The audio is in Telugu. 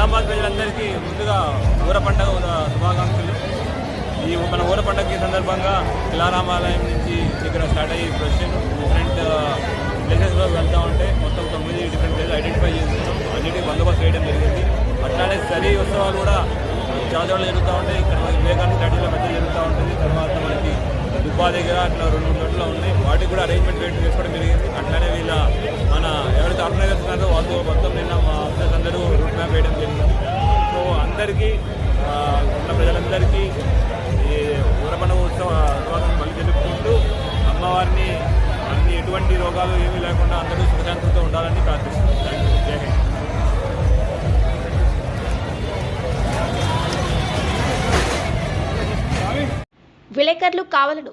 నిజామాబాద్ ప్రజలందరికీ ముందుగా ఊర పండగ శుభాకాంక్షలు. ఈ మన ఊర పండగ సందర్భంగా కిలారామాలయం నుంచి ఇక్కడ స్టార్ట్ అయ్యి ప్రశ్న డిఫరెంట్ ప్లేసెస్లో వెళ్తూ ఉంటే మొత్తం తొమ్మిది డిఫరెంట్ ప్లేసెస్ ఐడెంటిఫై చేస్తున్నాం అన్నిటికీ బందోబస్తు చేయడం జరిగింది. అట్లానే సరి ఉత్సవాలు కూడా చాలా జరుగుతూ ఉంటాయి. ఇక్కడ వివేకానంద స్టాడీల పెద్ద జరుగుతూ ఉంటుంది. తర్వాత మనకి దుబ్బా దగ్గర అట్లా రెండు చోట్ల ఉన్నాయి. వాటికి కూడా అరేంజ్మెంట్ చేసుకోవడం జరిగింది. అట్లానే వీళ్ళ మన ఎవరైతే ఆర్గనైజర్స్ ఉన్నారో వాళ్ళు మొత్తం నిన్న మా అందరూ రూట్ మ్యాప్ వేయడం జరిగింది. అందరికీ ఉన్న ప్రజలందరికీ ఈ ఊరపండుగ ఉత్సవ ఉత్సవాలను మళ్ళీ తెలుపుకుంటూ అమ్మవారిని అన్ని ఎటువంటి రోగాలు ఏమీ లేకుండా అందరూ సుఖశాంతితో ఉండాలని ప్రార్థిస్తున్నాను థ్యాంక్ యూ జై హింద్. విలేకరులు కావలను